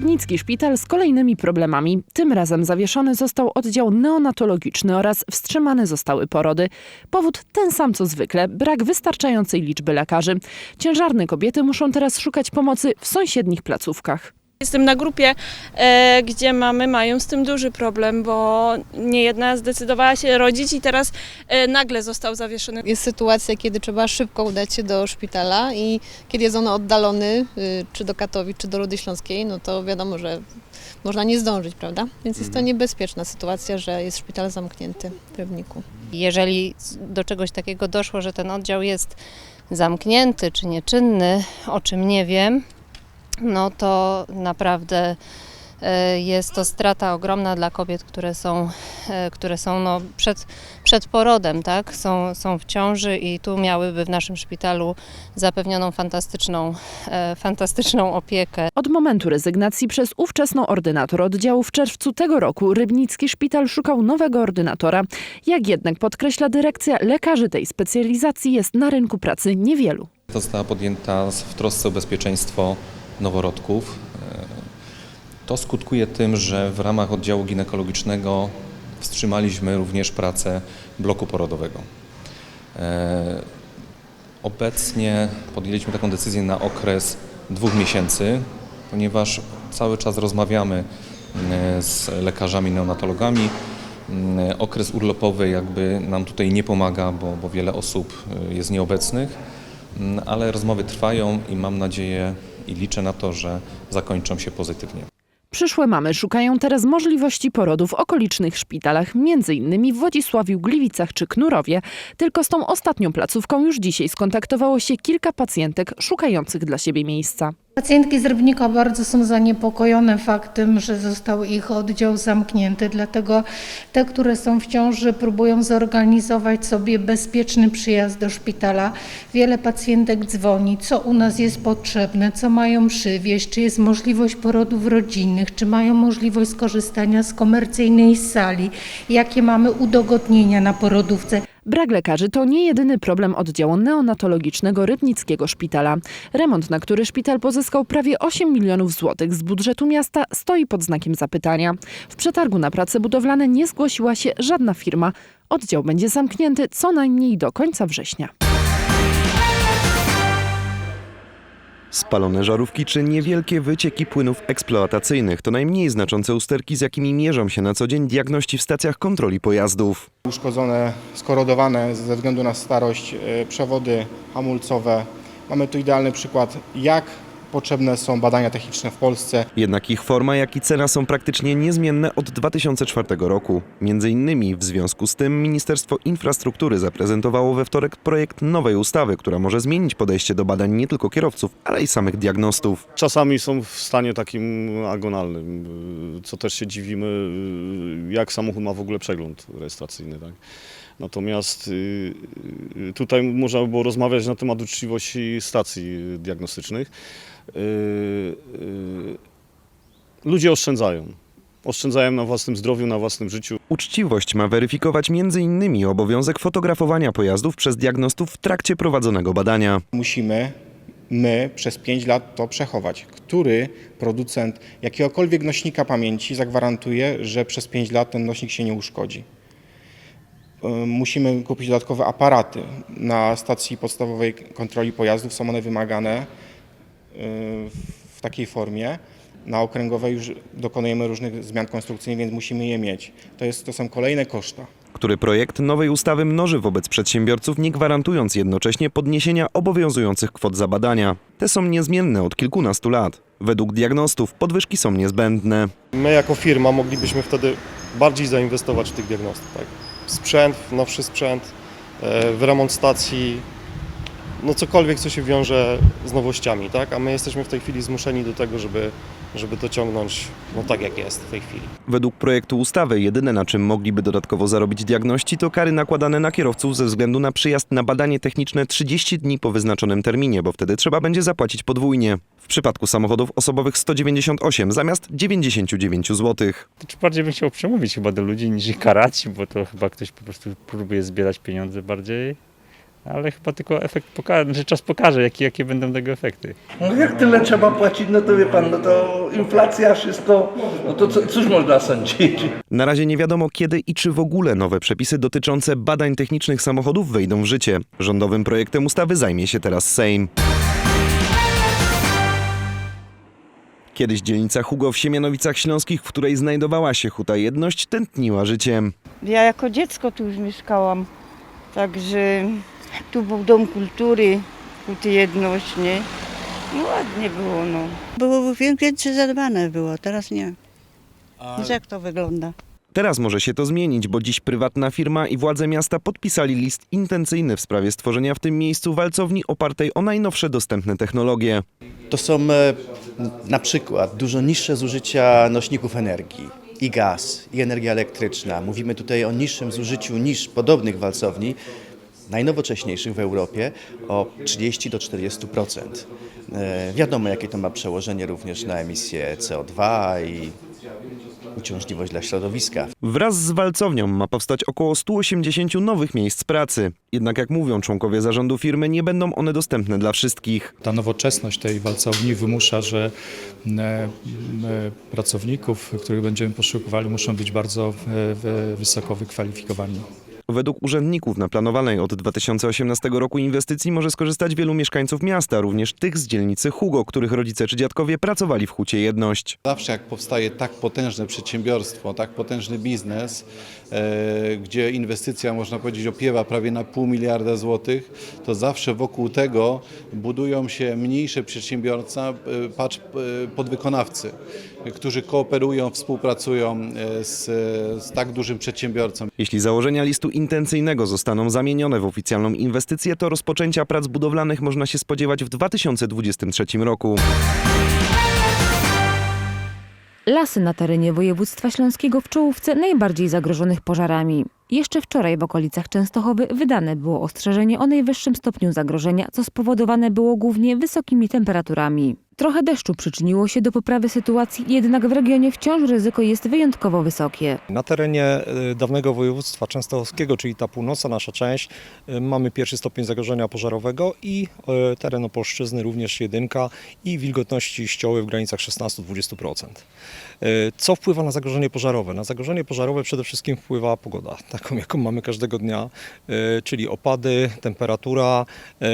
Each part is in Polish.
Rybnicki szpital z kolejnymi problemami. Tym razem zawieszony został oddział neonatologiczny oraz wstrzymane zostały porody. Powód ten sam co zwykle brak wystarczającej liczby lekarzy. Ciężarne kobiety muszą teraz szukać pomocy w sąsiednich placówkach. Jestem na grupie, e, gdzie mamy mają z tym duży problem, bo nie jedna zdecydowała się rodzić i teraz e, nagle został zawieszony. Jest sytuacja, kiedy trzeba szybko udać się do szpitala i kiedy jest on oddalony, y, czy do Katowic, czy do Rudy Śląskiej, no to wiadomo, że można nie zdążyć, prawda? Więc jest to niebezpieczna sytuacja, że jest szpital zamknięty w Rybniku. Jeżeli do czegoś takiego doszło, że ten oddział jest zamknięty czy nieczynny, o czym nie wiem, no to naprawdę e, jest to strata ogromna dla kobiet, które są, e, które są no przed, przed porodem, tak? są, są w ciąży i tu miałyby w naszym szpitalu zapewnioną fantastyczną, e, fantastyczną opiekę. Od momentu rezygnacji przez ówczesną ordynator oddziału w czerwcu tego roku Rybnicki szpital szukał nowego ordynatora. Jak jednak podkreśla dyrekcja, lekarzy tej specjalizacji jest na rynku pracy niewielu. To została podjęta w trosce o bezpieczeństwo noworodków. E, To skutkuje tym, że w ramach oddziału ginekologicznego wstrzymaliśmy również pracę bloku porodowego. E, Obecnie podjęliśmy taką decyzję na okres dwóch miesięcy, ponieważ cały czas rozmawiamy e, z lekarzami neonatologami. Okres urlopowy jakby nam tutaj nie pomaga, bo, bo wiele osób jest nieobecnych, ale rozmowy trwają i mam nadzieję i liczę na to, że zakończą się pozytywnie. Przyszłe mamy szukają teraz możliwości porodu w okolicznych szpitalach, m.in. w Wodzisławiu, Gliwicach czy Knurowie. Tylko z tą ostatnią placówką już dzisiaj skontaktowało się kilka pacjentek szukających dla siebie miejsca. Pacjentki z Rybnika bardzo są zaniepokojone faktem, że został ich oddział zamknięty, dlatego te, które są w ciąży, próbują zorganizować sobie bezpieczny przyjazd do szpitala. Wiele pacjentek dzwoni, co u nas jest potrzebne, co mają przywieźć, czy jest możliwość porodów rodzinnych, czy mają możliwość skorzystania z komercyjnej sali, jakie mamy udogodnienia na porodówce. Brak lekarzy to nie jedyny problem oddziału neonatologicznego Rybnickiego Szpitala. Remont, na który szpital pozyskał prawie 8 milionów złotych z budżetu miasta, stoi pod znakiem zapytania. W przetargu na prace budowlane nie zgłosiła się żadna firma. Oddział będzie zamknięty co najmniej do końca września. Spalone żarówki czy niewielkie wycieki płynów eksploatacyjnych to najmniej znaczące usterki, z jakimi mierzą się na co dzień diagności w stacjach kontroli pojazdów. uszkodzone, skorodowane ze względu na starość e, przewody hamulcowe. Mamy tu idealny przykład, jak potrzebne są badania techniczne w Polsce. Jednak ich forma, jak i cena są praktycznie niezmienne od 2004 roku. Między innymi w związku z tym Ministerstwo Infrastruktury zaprezentowało we wtorek projekt nowej ustawy, która może zmienić podejście do badań nie tylko kierowców, ale i samych diagnostów. Czasami są w stanie takim agonalnym, co też się dziwimy, jak samochód ma w ogóle przegląd rejestracyjny. Tak? Natomiast y, y, tutaj można by było rozmawiać na temat uczciwości stacji diagnostycznych. Y, y, Ludzie oszczędzają. Oszczędzają na własnym zdrowiu, na własnym życiu. Uczciwość ma weryfikować m.in. obowiązek fotografowania pojazdów przez diagnostów w trakcie prowadzonego badania. Musimy my przez 5 lat to przechować. Który producent jakiegokolwiek nośnika pamięci zagwarantuje, że przez 5 lat ten nośnik się nie uszkodzi? Y, Musimy kupić dodatkowe aparaty. Na stacji podstawowej kontroli pojazdów są one wymagane w takiej formie. Na okręgowej już dokonujemy różnych zmian konstrukcyjnych, więc musimy je mieć. To, jest, to są kolejne koszta. który projekt nowej ustawy mnoży wobec przedsiębiorców, nie gwarantując jednocześnie podniesienia obowiązujących kwot za badania. Te są niezmienne od kilkunastu lat. Według diagnostów podwyżki są niezbędne. My jako firma moglibyśmy wtedy bardziej zainwestować w tych diagnostów. Tak? W sprzęt, nowszy sprzęt, e, w remont stacji, no cokolwiek, co się wiąże z nowościami, tak? A my jesteśmy w tej chwili zmuszeni do tego, żeby, żeby to ciągnąć no tak, jak jest w tej chwili. Według projektu ustawy jedyne na czym mogliby dodatkowo zarobić diagności to kary nakładane na kierowców ze względu na przyjazd na badanie techniczne 30 dni po wyznaczonym terminie, bo wtedy trzeba będzie zapłacić podwójnie. W przypadku samochodów osobowych 198 zamiast 99 zł. Czy bardziej bym chciał przemówić chyba do ludzi niż ich karać, bo to chyba ktoś po prostu próbuje zbierać pieniądze bardziej. Ale chyba tylko efekt pokaże, że czas pokaże, jakie, jakie będą tego efekty. No jak tyle trzeba płacić, no to wie pan, no to inflacja, wszystko, no to co, cóż można sądzić? Na razie nie wiadomo kiedy i czy w ogóle nowe przepisy dotyczące badań technicznych samochodów wejdą w życie. Rządowym projektem ustawy zajmie się teraz Sejm. Kiedyś dzielnica Hugo w Siemianowicach Śląskich, w której znajdowała się Huta Jedność, tętniła życiem. Ja jako dziecko tu już mieszkałam, także tu był Dom Kultury, Kulty Jedność, nie? No ładnie było, no. Było więcej zadbane było, teraz nie. Wiesz jak to wygląda? Teraz może się to zmienić, bo dziś prywatna firma i władze miasta podpisali list intencyjny w sprawie stworzenia w tym miejscu walcowni opartej o najnowsze dostępne technologie. To są e, na przykład dużo niższe zużycia nośników energii i gaz, i energia elektryczna. Mówimy tutaj o niższym zużyciu niż podobnych walcowni, najnowocześniejszych w Europie, o 30 do 40%. E, Wiadomo, jakie to ma przełożenie również na emisję CO2 i uciążliwość dla środowiska. Wraz z walcownią ma powstać około 180 nowych miejsc pracy. Jednak jak mówią członkowie zarządu firmy, nie będą one dostępne dla wszystkich. Ta nowoczesność tej walcowni wymusza, że e, e, pracowników, których będziemy poszukiwali, muszą być bardzo wysoko wykwalifikowani. Według urzędników na planowanej od 2018 roku inwestycji może skorzystać wielu mieszkańców miasta, również tych z dzielnicy Hugo, których rodzice czy dziadkowie pracowali w Hucie Jedność. Zawsze jak powstaje tak potężne przedsiębiorstwo, tak potężny biznes, e, gdzie inwestycja można powiedzieć opiewa prawie na pół miliarda złotych, to zawsze wokół tego budują się mniejsze przedsiębiorca, e, patrz e, podwykonawcy, którzy kooperują, współpracują e, z, z tak dużym przedsiębiorcą. Jeśli założenia listu intencyjnego zostaną zamienione w oficjalną inwestycję, to rozpoczęcia prac budowlanych można się spodziewać w 2023 roku. Lasy na terenie województwa śląskiego w czołówce najbardziej zagrożonych pożarami. Jeszcze wczoraj w okolicach Częstochowy wydane było ostrzeżenie o najwyższym stopniu zagrożenia, co spowodowane było głównie wysokimi temperaturami. Trochę deszczu przyczyniło się do poprawy sytuacji, jednak w regionie wciąż ryzyko jest wyjątkowo wysokie. Na terenie e, dawnego województwa częstochowskiego, czyli ta północna nasza część, e, mamy pierwszy stopień zagrożenia pożarowego i e, teren Opolszczyzny również jedynka i wilgotności ścioły w granicach 16-20%. E, Co wpływa na zagrożenie pożarowe? Na zagrożenie pożarowe przede wszystkim wpływa pogoda, taką jaką mamy każdego dnia, czyli opady, temperatura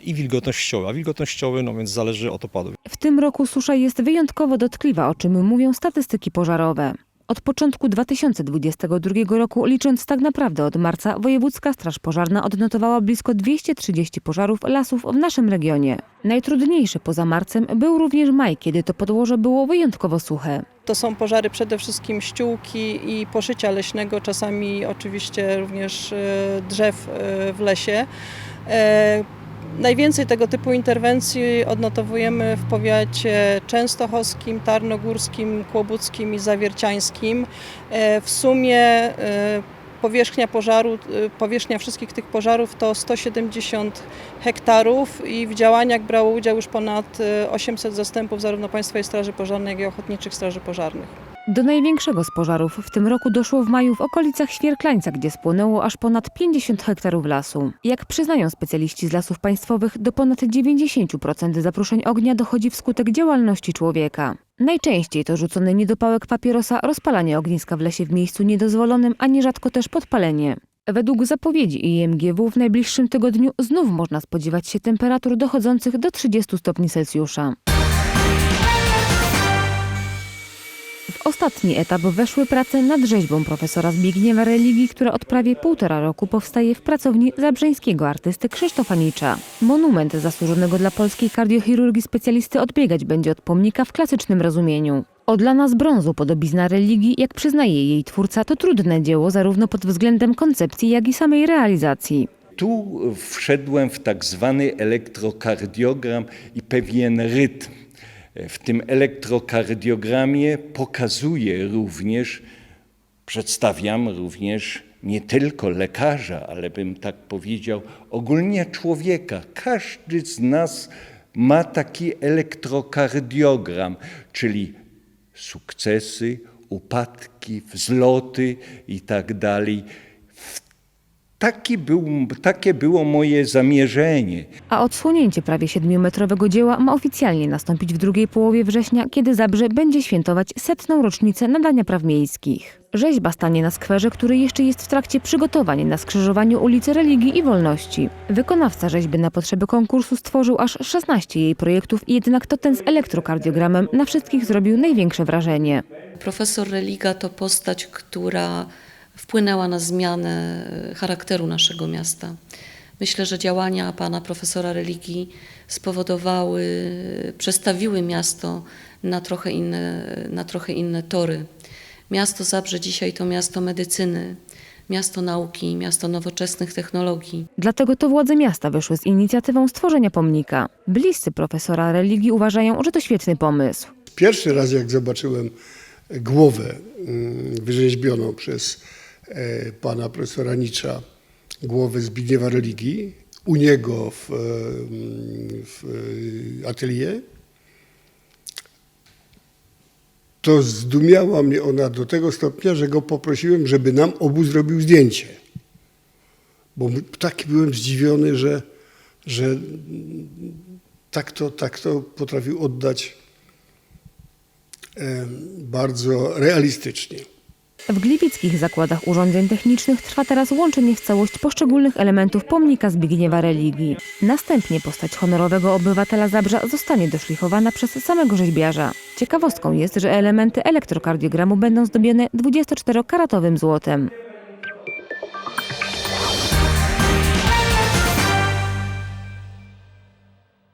i wilgotność ścioły. A wilgotność ścioły, no więc zależy od opadów. W tym roku susza jest wyjątkowo dotkliwa, o czym mówią statystyki pożarowe. Od początku 2022 roku, licząc tak naprawdę od marca, Wojewódzka Straż Pożarna odnotowała blisko 230 pożarów lasów w naszym regionie. Najtrudniejszy poza marcem był również maj, kiedy to podłoże było wyjątkowo suche. To są pożary przede wszystkim ściółki i poszycia leśnego, czasami oczywiście również e, drzew e, w lesie. Najwięcej tego typu interwencji odnotowujemy w powiacie częstochowskim, tarnogórskim, kłobuckim i zawierciańskim. E, W sumie e, powierzchnia pożaru, e, powierzchnia wszystkich tych pożarów to 170 hektarów i w działaniach brało udział już ponad e, 800 zastępów zarówno Państwowej Straży Pożarnej, jak i Ochotniczych Straży Pożarnych. Do największego z pożarów w tym roku doszło w maju w okolicach Świerklańca, gdzie spłonęło aż ponad 50 hektarów lasu. Jak przyznają specjaliści z lasów państwowych, do ponad 90% zapruszeń ognia dochodzi wskutek działalności człowieka. Najczęściej to rzucony niedopałek papierosa, rozpalanie ogniska w lesie w miejscu niedozwolonym, a nierzadko też podpalenie. Według zapowiedzi IMGW w najbliższym tygodniu znów można spodziewać się temperatur dochodzących do 30 stopni Celsjusza. Ostatni etap weszły prace nad rzeźbą profesora Zbigniewa Religii, która od prawie półtora roku powstaje w pracowni zabrzeńskiego artysty Krzysztofa Nicza. Monument zasłużonego dla polskiej kardiochirurgii specjalisty odbiegać będzie od pomnika w klasycznym rozumieniu. Odlana z brązu podobizna religii, jak przyznaje jej twórca, to trudne dzieło zarówno pod względem koncepcji, jak i samej realizacji. Tu wszedłem w tak zwany elektrokardiogram i pewien rytm. W tym elektrokardiogramie pokazuję również, przedstawiam również nie tylko lekarza, ale bym tak powiedział, ogólnie człowieka. Każdy z nas ma taki elektrokardiogram, czyli sukcesy, upadki, wzloty i tak Taki był, takie było moje zamierzenie. A odsłonięcie prawie 7-metrowego dzieła ma oficjalnie nastąpić w drugiej połowie września, kiedy Zabrze będzie świętować setną rocznicę nadania praw miejskich. Rzeźba stanie na skwerze, który jeszcze jest w trakcie przygotowań na skrzyżowaniu ulicy Religii i Wolności. Wykonawca rzeźby na potrzeby konkursu stworzył aż 16 jej projektów, jednak to ten z elektrokardiogramem na wszystkich zrobił największe wrażenie. Profesor Religa to postać, która wpłynęła na zmianę e, charakteru naszego miasta. Myślę, że działania pana profesora Religii spowodowały, przestawiły miasto na trochę inne, na trochę inne tory. Miasto Zabrze dzisiaj to miasto medycyny, miasto nauki, miasto nowoczesnych technologii. Dlatego to władze miasta wyszły z inicjatywą stworzenia pomnika. Bliscy profesora religii uważają, że to świetny pomysł. Pierwszy raz jak zobaczyłem głowę mm, wyrzeźbioną przez pana profesora Nicza, głowę Zbigniewa Religii, u niego w, e, w e, atelier, to zdumiała mnie ona do tego stopnia, że go poprosiłem, żeby nam obu zrobił zdjęcie. Bo taki byłem zdziwiony, że, że tak to, tak to potrafił oddać e, bardzo realistycznie. W gliwickich zakładach urządzeń technicznych trwa teraz łączenie w całość poszczególnych elementów pomnika Zbigniewa Religii. Następnie postać honorowego obywatela Zabrza zostanie doszlifowana przez samego rzeźbiarza. Ciekawostką jest, że elementy elektrokardiogramu będą zdobione 24-karatowym złotem.